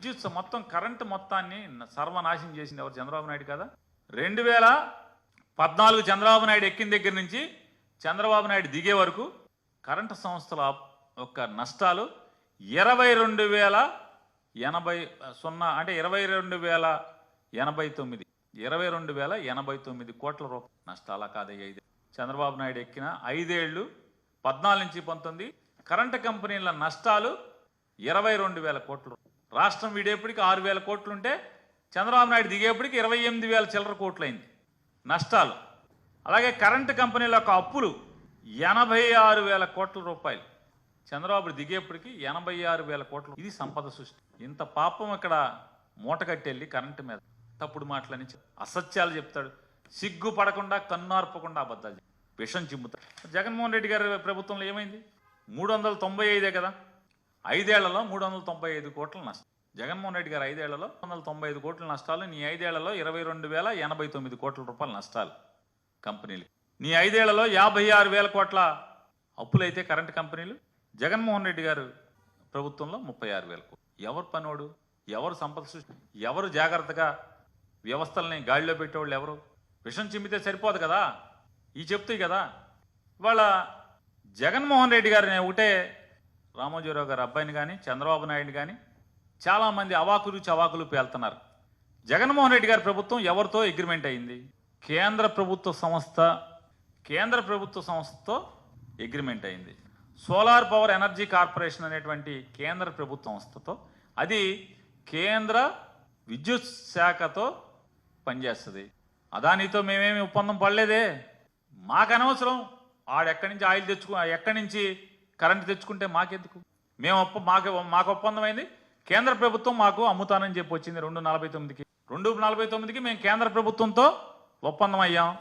విద్యుత్ మొత్తం కరెంటు మొత్తాన్ని సర్వనాశనం చేసింది ఎవరు? చంద్రబాబు నాయుడు కదా? రెండు వేల పద్నాలుగు చంద్రబాబు నాయుడు ఎక్కిన దగ్గర నుంచి చంద్రబాబు నాయుడు దిగే వరకు కరెంటు సంస్థల యొక్క నష్టాలు ఇరవై రెండు వేల ఎనభై సున్నా అంటే ఇరవై రెండు వేల ఎనభై తొమ్మిది. ఇరవై రెండు వేల ఎనభై తొమ్మిది కోట్ల రూపాయల నష్టాల కాదయ్య ఐదు చంద్రబాబు నాయుడు ఎక్కిన ఐదేళ్ళు పద్నాలుగు నుంచి పంతొమ్మిది కరెంటు కంపెనీల నష్టాలు ఇరవై రెండు వేల కోట్లు రాష్ట్రం విడేపటికి ఆరు వేల కోట్లుంటే చంద్రబాబు నాయుడు దిగేపటికి ఇరవై ఎనిమిది వేల చిల్లర కోట్లు అయింది నష్టాలు. అలాగే కరెంటు కంపెనీల యొక్క అప్పులు ఎనభై ఆరు వేల కోట్ల రూపాయలు. చంద్రబాబు దిగేపటికి ఎనభై ఆరు వేల కోట్లు ఇది సంపద సృష్టి. ఇంత పాపం ఇక్కడ మూటగట్టెళ్ళి కరెంటు మీద తప్పుడు మాటలని అసత్యాలు చెప్తాడు. సిగ్గు పడకుండా కన్నార్పకుండా అబద్ధాలు విషం చిమ్ముతాడు. జగన్మోహన్ రెడ్డి గారి ప్రభుత్వంలో ఏమైంది? మూడు వందల తొంభై ఐదే కదా? ఐదేళ్ళలో మూడు వందల తొంభై ఐదు కోట్ల నష్టం. జగన్మోహన్ రెడ్డి గారు ఐదేళ్ళలో మూడు వందల తొంభై ఐదు కోట్ల నష్టాలు నీ ఐదేళ్ళలో ఇరవై రెండు వేల ఎనభై తొమ్మిది కోట్ల రూపాయల నష్టాలు కంపెనీలు. నీ ఐదేళ్ళలో యాభై ఆరు వేల కోట్ల అప్పులైతే కరెంటు కంపెనీలు. జగన్మోహన్ రెడ్డి గారు ప్రభుత్వంలో ముప్పై ఆరు వేల కోట్లు. ఎవరు పనోడు ఎవరు సంపద సృష్టి? ఎవరు జాగ్రత్తగా వ్యవస్థల్ని గాడిలో పెట్టేవాళ్ళు ఎవరు? విషం చిమ్మితే సరిపోదు కదా? ఈ చెప్తాయి కదా? ఇవాళ జగన్మోహన్ రెడ్డి గారిని ఒకటే రామోజీరావు గారి అబ్బాయిని కానీ చంద్రబాబు నాయుడు కానీ చాలామంది అవాకులు చవాకులు పేలుతున్నారు. జగన్మోహన్ రెడ్డి గారి ప్రభుత్వం ఎవరితో అగ్రిమెంట్ అయింది? కేంద్ర ప్రభుత్వ సంస్థ కేంద్ర ప్రభుత్వ సంస్థతో అగ్రిమెంట్ అయింది. సోలార్ పవర్ ఎనర్జీ కార్పొరేషన్ అనేటువంటి కేంద్ర ప్రభుత్వ సంస్థతో అది కేంద్ర విద్యుత్ శాఖతో పనిచేస్తుంది. అదానితో మేమేమి ఒప్పందం పడలేదే. మాకు అనవసరం. ఆడెక్కడి నుంచి ఆయిల్ తెచ్చుకు ఎక్కడి నుంచి కరెంట్ తెచ్చుకుంటే మాకెందుకు? మేము ఒప్ప మాకు మాకు ఒప్పందం అయింది కేంద్ర ప్రభుత్వం మాకు అమ్ముతానని చెప్పి వచ్చింది రెండు నలభై తొమ్మిదికి. రెండు నలభై తొమ్మిదికి మేము కేంద్ర ప్రభుత్వంతో ఒప్పందం అయ్యాం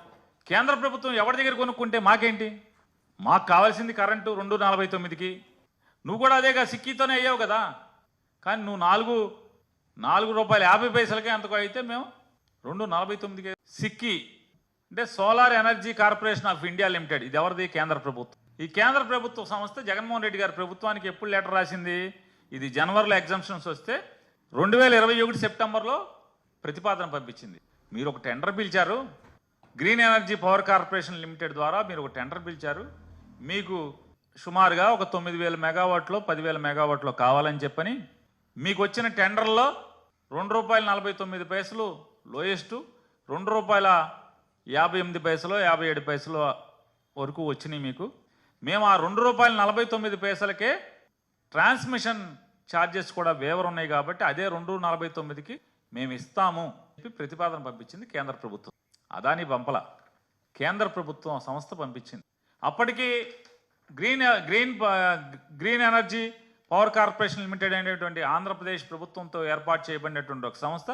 కేంద్ర ప్రభుత్వం ఎవరి దగ్గర కొనుక్కుంటే మాకేంటి? మాకు కావాల్సింది కరెంటు రెండు నలభై తొమ్మిదికి. నువ్వు కూడా అదేగా సిక్కీతోనే అయ్యావు కదా. కానీ నువ్వు నాలుగు నాలుగు రూపాయలు యాభై పైసలకే అంతకు అయితే మేము రెండు నలభై తొమ్మిదికి. సిక్కి అంటే solar energy corporation of India limited. ఇది ఎవరిది? కేంద్ర ప్రభుత్వం. ఈ కేంద్ర ప్రభుత్వ సంస్థ జగన్మోహన్ రెడ్డి గారి ప్రభుత్వానికి ఎప్పుడు లెటర్ రాసింది? ఇది జనవరిలో ఎగ్జామ్షన్స్ వస్తే రెండు వేల ఇరవై ఒకటి సెప్టెంబర్లో ప్రతిపాదన పంపించింది. మీరు ఒక టెండర్ పిలిచారు. Green energy power corporation limited ద్వారా మీరు ఒక టెండర్ పిలిచారు. మీకు సుమారుగా ఒక తొమ్మిది వేల మెగావాట్లో పదివేల మెగావాట్లో కావాలని చెప్పని మీకు వచ్చిన టెండర్లో రెండు రూపాయల నలభై తొమ్మిది పైసలు లోయెస్ట్ రెండు రూపాయల యాభై ఎనిమిది పైసలు యాభై ఏడు పైసలు వరకు వచ్చినాయి మీకు. మేము ఆ రెండు రూపాయల నలభై తొమ్మిది పైసలకే ట్రాన్స్మిషన్ ఛార్జెస్ కూడా వేవర్ ఉన్నాయి కాబట్టి అదే రెండు నలభై తొమ్మిదికి మేము ఇస్తాము చెప్పి ప్రతిపాదన పంపించింది కేంద్ర ప్రభుత్వం. అదాని పంపల. కేంద్ర ప్రభుత్వం సంస్థ పంపించింది. అప్పటికి green green green energy power corporation limited అనేటువంటి ఆంధ్రప్రదేశ్ ప్రభుత్వంతో ఏర్పాటు చేయబడినటువంటి ఒక సంస్థ.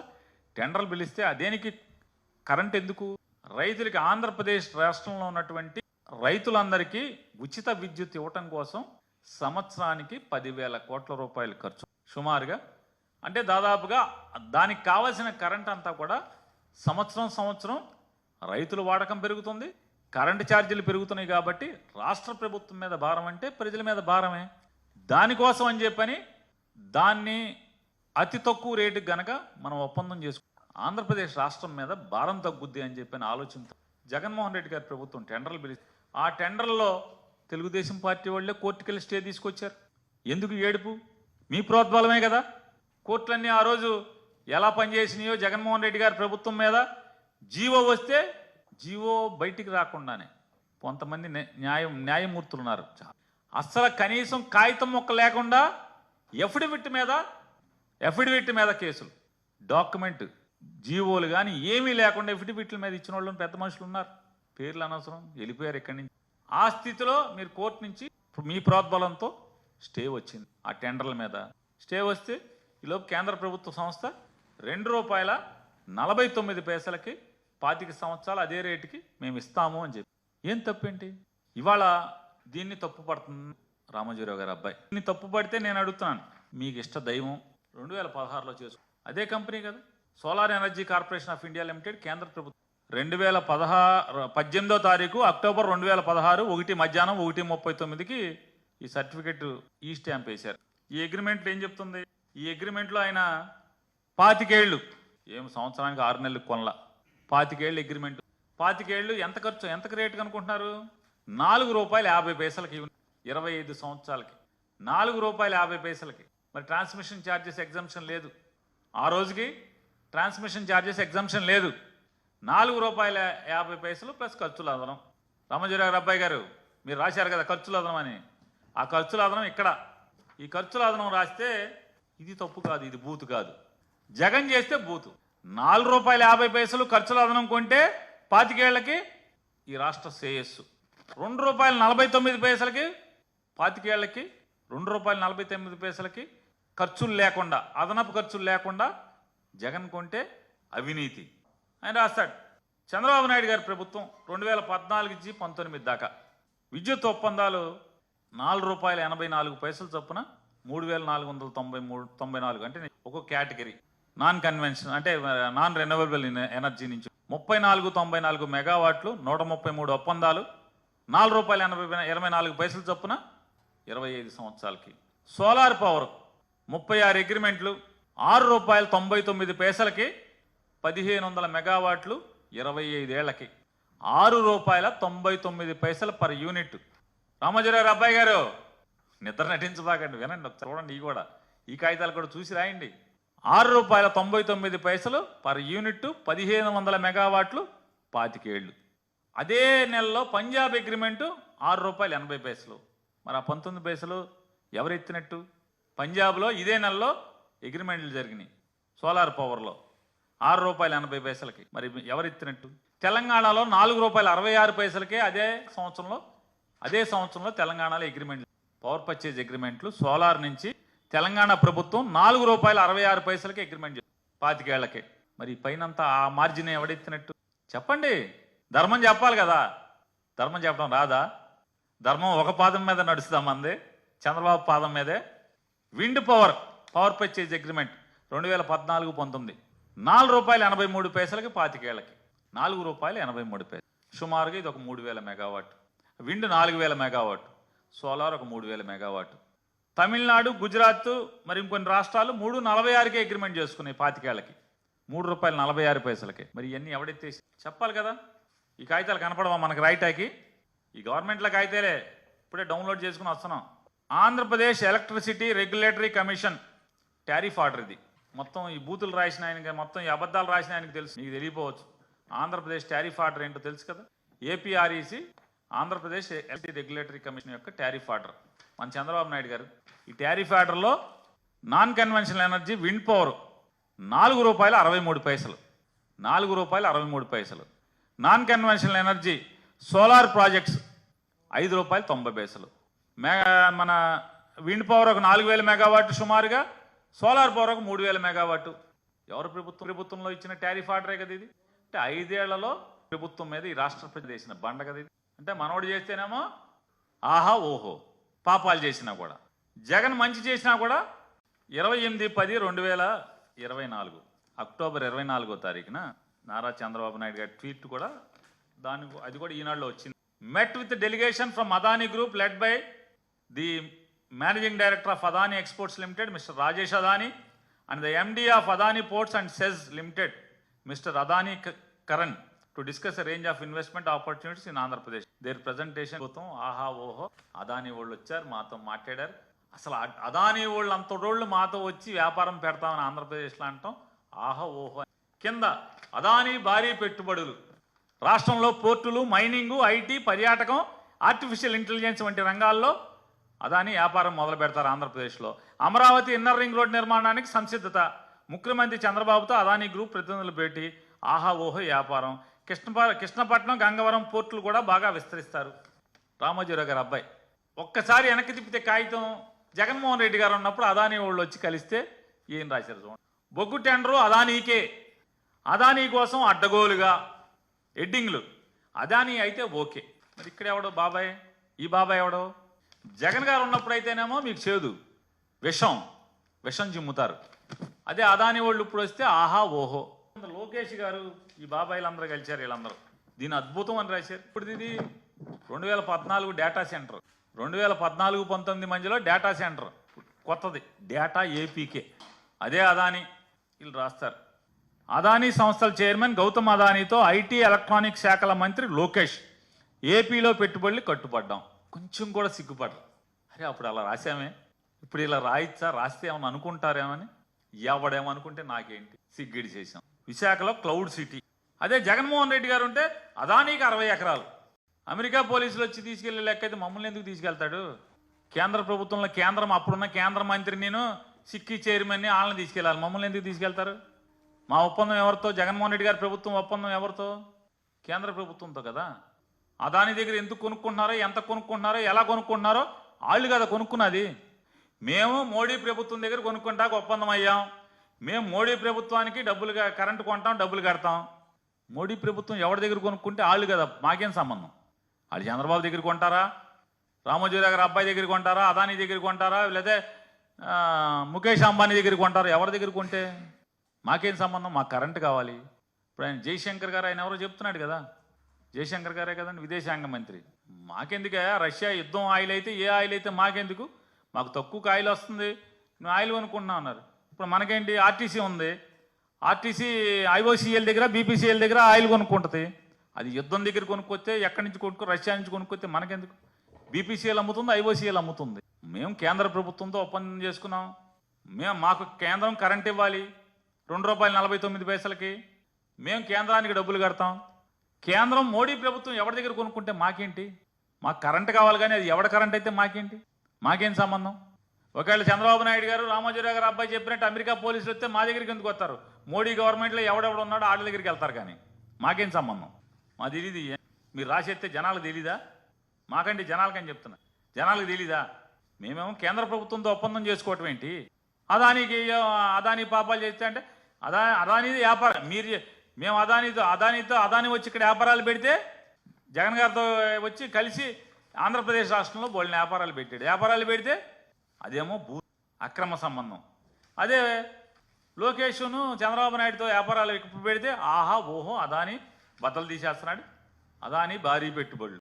టెండర్లు పిలిస్తే అదేనికి కరెంట్ ఎందుకు? రైతులకి ఆంధ్రప్రదేశ్ రాష్ట్రంలో ఉన్నటువంటి రైతులందరికీ ఉచిత విద్యుత్ ఇవ్వటం కోసం సంవత్సరానికి పదివేల కోట్ల రూపాయలు ఖర్చు. సుమారుగా అంటే దాదాపుగా దానికి కావలసిన కరెంట్ అంతా కూడా సంవత్సరం సంవత్సరం రైతుల వాడకం పెరుగుతుంది కరెంటు ఛార్జీలు పెరుగుతున్నాయి కాబట్టి రాష్ట్ర ప్రభుత్వం మీద భారం అంటే ప్రజల మీద భారమే. దానికోసం అని చెప్పని దాన్ని అతి తక్కువ రేటుకి గనక మనం ఒప్పందం చేసుకుంటాం ఆంధ్రప్రదేశ్ రాష్ట్రం మీద భారం తగ్గుద్ది అని చెప్పిన ఆలోచన జగన్మోహన్ రెడ్డి గారి ప్రభుత్వం టెండర్లు పిలిచి ఆ టెండర్లో తెలుగుదేశం పార్టీ వాళ్ళే కోర్టుకెళ్ళి స్టే తీసుకొచ్చారు. ఎందుకు ఏడుపు? మీ ప్రోద్బలమే కదా. కోర్టులన్నీ ఆ రోజు ఎలా పనిచేసినాయో జగన్మోహన్ రెడ్డి గారి ప్రభుత్వం మీద. జీవో వస్తే జీవో బయటికి రాకుండానే కొంతమంది న్యాయం న్యాయమూర్తులు ఉన్నారు. అస్సలు కనీసం కాగితం మొక్క లేకుండా ఎఫిడవిట్ మీద ఎఫిడవిట్ మీద కేసులు డాక్యుమెంట్. జీవోలు కానీ ఏమీ లేకుండా ఎఫిడవిట్ల మీద ఇచ్చిన వాళ్ళు పెద్ద మనుషులు ఉన్నారు. పేర్లు అనవసరం వెళ్ళిపోయారు ఇక్కడి నుంచి? ఆ స్థితిలో మీరు కోర్టు నుంచి మీ ప్రోద్బలంతో స్టే వచ్చింది. ఆ టెండర్ల మీద స్టే వస్తే ఈలోపు కేంద్ర ప్రభుత్వ సంస్థ రెండు రూపాయల నలభై తొమ్మిది పైసలకి పాతిక సంవత్సరాలు అదే రేటుకి మేము ఇస్తాము అని చెప్పి. ఏం తప్పేంటి? ఇవాళ దీన్ని తప్పు పడుతుంది రామజీరావు గారి అబ్బాయి. దీన్ని తప్పు పడితే నేను అడుగుతున్నాను మీకు ఇష్ట దైవం రెండు వేల పదహారులో చేసుకో. అదే కంపెనీ కదా. Solar energy corporation of India limited కేంద్ర ప్రభుత్వం. రెండు వేల పదహారు పద్దెనిమిదో తారీఖు అక్టోబర్ రెండు వేల పదహారు ఒకటి మధ్యాహ్నం ఒకటి ముప్పై తొమ్మిదికి ఈ సర్టిఫికెట్ ఈ స్టాంప్ వేశారు. ఈ అగ్రిమెంట్లో ఏం చెప్తుంది? ఈ అగ్రిమెంట్లో ఆయన పాతికేళ్ళు ఏం సంవత్సరానికి ఆరు నెలలు కొనల. పాతికేళ్ళు అగ్రిమెంట్. పాతికేళ్ళు ఎంత ఖర్చు ఎంత రేటు అనుకుంటున్నారు? నాలుగు రూపాయలు యాభై పైసలకి ఇరవై ఐదు సంవత్సరాలకి. నాలుగు రూపాయలు యాభై పైసలకి. మరి ట్రాన్స్మిషన్ ఛార్జెస్ ఎగ్జామ్షన్ లేదు. ఆ రోజుకి ట్రాన్స్మిషన్ ఛార్జెస్ ఎగ్జామ్షన్ లేదు. నాలుగు రూపాయల యాభై పైసలు ప్లస్ ఖర్చులు అదనం. రామజీరావు అబ్బాయి గారు మీరు రాశారు కదా ఖర్చులు అదనం అని. ఆ ఖర్చుల అదనం ఇక్కడ. ఈ ఖర్చుల అదనం రాస్తే ఇది తప్పు కాదు ఇది బూతు కాదు. జగన్ చేస్తే బూతు. నాలుగు రూపాయల యాభై పైసలు ఖర్చుల అదనం కొంటే పాతికేళ్ళకి ఈ రాష్ట్ర శ్రేయస్సు. రెండు రూపాయల నలభై తొమ్మిది పైసలకి పాతికేళ్ళకి రెండు రూపాయల నలభై తొమ్మిది పైసలకి ఖర్చులు లేకుండా అదనపు ఖర్చులు లేకుండా జగన్ కొంటే అవినీతి. ఆయన రాస్తాడు. చంద్రబాబు నాయుడు గారి ప్రభుత్వం రెండు వేల పద్నాలుగు నుంచి పంతొమ్మిది దాకా. విద్యుత్ ఒప్పందాలు నాలుగు రూపాయల ఎనభై నాలుగు పైసలు చొప్పున మూడు వేల నాలుగు వందల తొంభై మూడు తొంభై నాలుగు అంటే ఒక కేటగిరీ. నాన్ కన్వెన్షన్ అంటే నాన్ రెన్యూవబుల్ ఎనర్జీ నుంచి. ముప్పై నాలుగు తొంభై నాలుగు మెగావాట్లు నూట ముప్పై మూడు ఒప్పందాలు నాలుగు రూపాయల ఎనభై ఇరవై నాలుగు పైసలు చొప్పున ఇరవై ఐదు సంవత్సరాలకి. సోలార్ పవర్ ముప్పై ఆరు అగ్రిమెంట్లు ఆరు రూపాయల తొంభై తొమ్మిది పైసలకి పదిహేను వందల మెగావాట్లు ఇరవై ఐదేళ్ళకి. ఆరు రూపాయల తొంభై తొమ్మిది పైసలు పర్ యూనిట్. రామోజీరావు అబ్బాయి గారు నిద్ర నటించబాకండి వినండి చూడండి ఈ కూడా. ఈ కాగితాలు కూడా చూసి రాయండి. ఆరు రూపాయల తొంభై తొమ్మిది పైసలు పర్ యూనిట్ పదిహేను వందల మెగావాట్లు పాతికేళ్ళు. అదే నెలలో పంజాబ్ అగ్రిమెంటు ఆరు రూపాయలు ఎనభై పైసలు. మరి ఆ పంతొమ్మిది పైసలు ఎవరు ఎత్తినట్టు? పంజాబ్లో ఇదే నెలలో అగ్రిమెంట్లు జరిగినాయి సోలార్ పవర్లో. ఆరు రూపాయల ఎనభై పైసలకి. మరి ఎవరు ఎత్తినట్టు తెలంగాణలో నాలుగు రూపాయల అరవై ఆరు పైసలకే అదే సంవత్సరంలో అదే సంవత్సరంలో తెలంగాణలో అగ్రిమెంట్లు. పవర్ పర్చేజ్ అగ్రిమెంట్లు సోలార్ నుంచి తెలంగాణ ప్రభుత్వం నాలుగు రూపాయల అరవై ఆరు పైసలకి అగ్రిమెంట్ చేసింది. పాతికేళ్ళకే. మరి పైనంతా ఆ మార్జిన్ ఎవడెత్తినట్టు చెప్పండి. ధర్మం చెప్పాలి కదా. ధర్మం చెప్పడం రాదా? ధర్మం ఒక పాదం మీద నడుస్తామంది చంద్రబాబు పాదం మీదే? Wind power. Power purchase agreement రెండు వేల పద్నాలుగు పంతొమ్మిది. నాలుగు రూపాయలు ఎనభై మూడు పైసలకి పాతికేళ్ళకి. నాలుగు రూపాయలు ఎనభై మూడు పైసలు. సుమారుగా ఇది ఒక మూడు వేల మెగావాట్. విండ్ నాలుగు వేల మెగావాట్. సోలార్ ఒక మూడు వేల మెగావాట్. తమిళనాడు గుజరాత్ మరి ఇంకొన్ని రాష్ట్రాలు మూడు నలభై ఆరుకే అగ్రిమెంట్ చేసుకున్నాయి పాతికేళ్ళకి. మూడు రూపాయలు నలభై ఆరు పైసలకి. మరి ఇవన్నీ ఎవడెత్తేసి? చెప్పాలి కదా. ఈ కాగితాలు కనపడవా మనకు రైటాకి ఈ గవర్నమెంట్ల కాగితాలే ఇప్పుడే డౌన్లోడ్ చేసుకుని వస్తున్నాం. Andhra Pradesh electricity regulatory commission tariff order ఇది. మొత్తం ఈ బూతులు రాసిన ఆయనకి మొత్తం ఈ అబద్ధాలు రాసిన ఆయనకి తెలుసు. నీకు తెలియపోవచ్చు ఆంధ్రప్రదేశ్ టారిఫ్ ఆర్డర్ ఏంటో తెలుసు కదా? APREC Andhra Pradesh LT regulatory commission యొక్క టారిఫ్ ఆర్డర్. మన చంద్రబాబు నాయుడు గారు ఈ టారిఫ్ ఆర్డర్లో non conventional energy wind power నాలుగు రూపాయల అరవై మూడు పైసలు. నాలుగు రూపాయల అరవై మూడు పైసలు. Non conventional energy solar projects ఐదు రూపాయలు తొంభై పైసలు. మెగా మన విండ్ పవర్ ఒక నాలుగు వేల మెగావాట్ సుమారుగా సోలార్ పవర్ ఒక మూడు వేల మెగావాట్. ఎవరు ప్రభుత్వం ప్రభుత్వంలో ఇచ్చిన టారిఫ్ ఆర్డరే కదా ఇది? అంటే ఐదేళ్ళలో ప్రభుత్వం మీద ఈ రాష్ట్ర ప్రజలు చేసిన బండ కదా ఇది. అంటే మనోడు చేస్తేనేమో ఆహా ఓహో పాపాలు చేసినా కూడా. జగన్ మంచి చేసినా కూడా ఇరవై ఎనిమిది పది రెండు వేల ఇరవై నాలుగు. అక్టోబర్ ఇరవై నాలుగో తారీఖున నారా చంద్రబాబు నాయుడు గారి ట్వీట్ కూడా దాని అది కూడా ఈనాడులో వచ్చింది. Met with delegation from Adani group led by the managing director of Adani exports limited mister Rajesh Adani and the MD of Adani ports and SEZ limited mister Adani Karan to discuss range of investment opportunities in Andhra Pradesh their presentation మొత్తం ఆహా ఓహో అదానీ వాళ్ళు వచ్చారు మాతో మాట్లాడారు. అసలు అదానీ వాళ్ళు అంతటోళ్ళు మాతో వచ్చి వ్యాపారం పెడతామని ఆంధ్రప్రదేశ్లో అంటాం. ఆహా ఓహో. కింద అదానీ భారీ పెట్టుబడులు. రాష్ట్రంలో పోర్టులు మైనింగు ఐటీ పర్యాటకం ఆర్టిఫిషియల్ ఇంటెలిజెన్స్ వంటి రంగాల్లో అదాని వ్యాపారం మొదలు పెడతారు ఆంధ్రప్రదేశ్లో. అమరావతి ఇన్నర్ రింగ్ రోడ్ నిర్మాణానికి సంసిద్ధత. ముఖ్యమంత్రి చంద్రబాబుతో అదానీ గ్రూప్ ప్రతినిధులు భేటీ. ఆహా ఓహో వ్యాపారం. కృష్ణ కృష్ణపట్నం గంగవరం పోర్టులు కూడా బాగా విస్తరిస్తారు. రామోజీరావు గారు అబ్బాయి. ఒక్కసారి వెనక్కి తిప్పితే కాగితం జగన్మోహన్ రెడ్డి గారు ఉన్నప్పుడు అదానీ వాళ్ళు వచ్చి కలిస్తే ఏం రాశారు చూడండి. బొగ్గు టెండరు అదానీకే. అదానీ కోసం అడ్డగోలుగా. ఎడ్డింగ్లు అదానీ అయితే ఓకే. మరి ఇక్కడ ఎవడో బాబాయ్? ఈ బాబాయ్ ఎవడో? జగన్ గారు ఉన్నప్పుడు అయితేనేమో మీకు చేదు. విషం. విషం చిమ్ముతారు. అదే అదాని వాళ్ళు ఇప్పుడు వస్తే ఆహా ఓహో. లోకేష్ గారు ఈ బాబాయిలందరూ కలిశారు వీళ్ళందరూ. దీని అద్భుతం అని రాశారు. ఇప్పుడు ఇది రెండు వేల పద్నాలుగు డేటా సెంటర్ రెండు వేల పద్నాలుగు పంతొమ్మిది మధ్యలో డేటా సెంటర్ కొత్తది. డేటా ఏపీకే అదే అదాని. వీళ్ళు రాస్తారు. అదానీ సంస్థల చైర్మన్ గౌతమ్ అదానీతో ఐటీ ఎలక్ట్రానిక్ శాఖల మంత్రి లోకేష్. ఏపీలో పెట్టుబడులు కట్టుపడ్డాం కొంచెం కూడా సిగ్గుపడరు. అరే అప్పుడు అలా రాసామే ఇప్పుడు ఇలా రాయిచ్చా రాస్తే ఏమని అనుకుంటారేమని? ఎవడేమనుకుంటే నాకేంటి? సిగ్గిడి చేశాం. విశాఖలో క్లౌడ్ సిటీ. అదే జగన్మోహన్ రెడ్డి గారు ఉంటే అదానీకి అరవై ఎకరాలు. అమెరికా పోలీసులు వచ్చి తీసుకెళ్ళే లెక్క అయితే మమ్మల్ని ఎందుకు తీసుకెళ్తాడు? కేంద్ర ప్రభుత్వంలో కేంద్రం అప్పుడున్న కేంద్ర మంత్రి నేను సిక్కి చైర్మన్ని వాళ్ళని తీసుకెళ్ళాలి. మమ్మల్ని ఎందుకు తీసుకెళ్తారు? మా ఒప్పందం ఎవరితో? జగన్మోహన్ రెడ్డి గారి ప్రభుత్వం ఒప్పందం ఎవరితో? కేంద్ర ప్రభుత్వంతో కదా. అదాని దగ్గర ఎందుకు కొనుక్కుంటున్నారో ఎంత కొనుక్కుంటున్నారో ఎలా కొనుక్కుంటున్నారో వాళ్ళు కదా కొనుక్కున్నది. మేము మోడీ ప్రభుత్వం దగ్గర కొనుక్కుంటాక ఒప్పందం అయ్యాం. మేము మోడీ ప్రభుత్వానికి డబ్బులు కరెంటు కొంటాం డబ్బులు కడతాం. మోడీ ప్రభుత్వం ఎవరి దగ్గర కొనుక్కుంటే వాళ్ళు కదా మాకేం సంబంధం? వాళ్ళు చంద్రబాబు దగ్గర కొంటారా? రామోజీ దగ్గర అబ్బాయి దగ్గర కొంటారా? అదానీ దగ్గర కొంటారా? లేదా ముఖేష్ అంబానీ దగ్గర కొంటారా? ఎవరి దగ్గర కొంటే? మాకేం సంబంధం? మాకు కరెంటు కావాలి. ఇప్పుడు ఆయన జయశంకర్ గారు ఆయన ఎవరో చెప్తున్నాడు కదా. జయశంకర్ గారే కదండి విదేశాంగ మంత్రి. మాకెందుకే? రష్యా యుద్ధం ఆయిల్ అయితే ఏ ఆయిల్ అయితే మాకెందుకు? మాకు తక్కువ ఆయిల్ వస్తుంది. నువ్వు ఆయిల్ కొనుక్కుంటున్నావు అన్నారు. ఇప్పుడు మనకేంటి? ఆర్టీసీ ఉంది. ఆర్టీసీ ఐఓసీఎల్ దగ్గర బీపీసీఎల్ దగ్గర ఆయిల్ కొనుక్కుంటుంది. అది యుద్ధం దగ్గర కొనుక్కొస్తే ఎక్కడి నుంచి కొనుక్కో రష్యా నుంచి కొనుక్కొస్తే మనకెందుకు? బీపీసీఎల్ అమ్ముతుంది ఐఓసీఎల్ అమ్ముతుంది? మేము కేంద్ర ప్రభుత్వంతో ఒప్పందం చేసుకున్నాం. మేము మాకు కేంద్రం కరెంట్ ఇవ్వాలి. రెండు రూపాయలు నలభై తొమ్మిది పైసలకి. మేము కేంద్రానికి డబ్బులు కడతాం. కేంద్రం మోడీ ప్రభుత్వం ఎవరి దగ్గర కొనుక్కుంటే మాకేంటి? మాకు కరెంట్ కావాలి కానీ అది ఎవడ కరెంట్ అయితే మాకేంటి? మాకేం సంబంధం? ఒకవేళ చంద్రబాబు నాయుడు గారు రామోజీరావు గారు అబ్బాయి చెప్పినట్టు అమెరికా పోలీసులు వస్తే మా దగ్గరికి ఎందుకు వస్తారు? మోడీ గవర్నమెంట్లో ఎవడెవడు ఉన్నాడో వాళ్ళ దగ్గరికి వెళ్తారు కానీ. మాకేం సంబంధం? మా తెలియదు మీరు రాసేస్తే జనాలకు తెలీదా? మాకంటే జనాలకని చెప్తున్నా. జనాలకు తెలీదా? మేమేమో కేంద్ర ప్రభుత్వంతో ఒప్పందం చేసుకోవటం ఏంటి? అదానికి అదాని పాపాలు చేస్తే అంటే అదా అదానిది వ్యాపారం. మీరు మేము అదానితో అదానితో అదాని వచ్చి ఇక్కడ వ్యాపారాలు పెడితే జగన్ గారితో వచ్చి కలిసి ఆంధ్రప్రదేశ్ రాష్ట్రంలో బోళ్ళని వ్యాపారాలు పెట్టాడు. వ్యాపారాలు పెడితే అదేమో భూ అక్రమ సంబంధం. అదే లోకేష్ను చంద్రబాబు నాయుడుతో వ్యాపారాలు ఎక్కువ పెడితే ఆహా ఓహో అదాని బద్దలు తీసేస్తున్నాడు. అదాని భారీ పెట్టుబడులు.